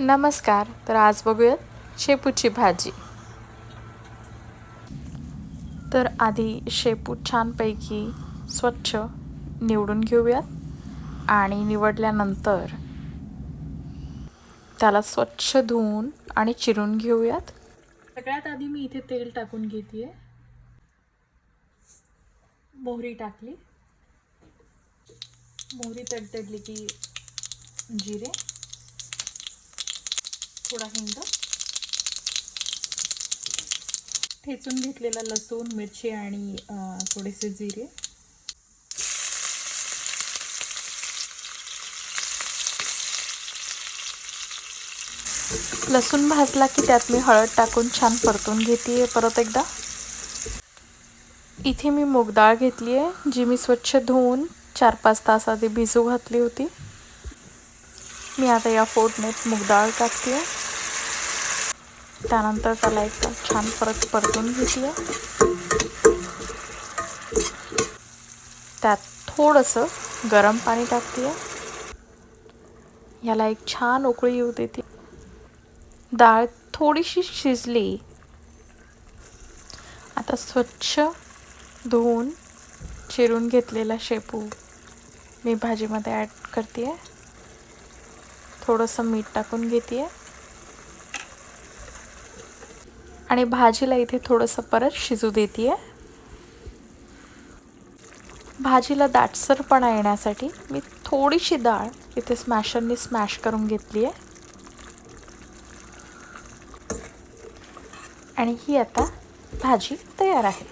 नमस्कार तर आज बघूयात शेपूची भाजी. तर आधी शेपू छानपैकी स्वच्छ निवडून घेऊयात आणि निवडल्यानंतर त्याला स्वच्छ धुवून आणि चिरून घेऊयात. सगळ्यात आधी मी इथे तेल टाकून घेते मोहरी टाकली. मोहरी तडतडली की जिरे. थोडा हिंग. ठेचून घेतलेला लसूण मिरची आणि थोडेसे जिरे. लसूण भाजला की त्यात मी हळद टाकून छान परतून घेते परत एकदा. इथे मी मूग डाळ घेतली आहे जी मी स्वच्छ धुवून चार पाच तास आधी भिजू घातली होती. मी आता या फोडणीत मूग डाळ टाकते त्यानंतर त्याला एकदम छान परत परतून घेते त्यात थोडंसं गरम पाणी टाकते. याला एक छान उकळी येऊ देते. डाळ थोडीशी शिजली. आता स्वच्छ धुवून चिरून घेतलेला शेपू मी भाजीमध्ये ॲड करते. थोडंसं मीठ टाकून घेते. आणि भाजीला इथे थोडंसं परत शिजू देते भाजीला दाटसरपणा येण्यासाठी मी थोडीशी डाळ इथे स्मॅशरने स्मॅश करून घेतली आहे आणि ही आता भाजी तयार आहे.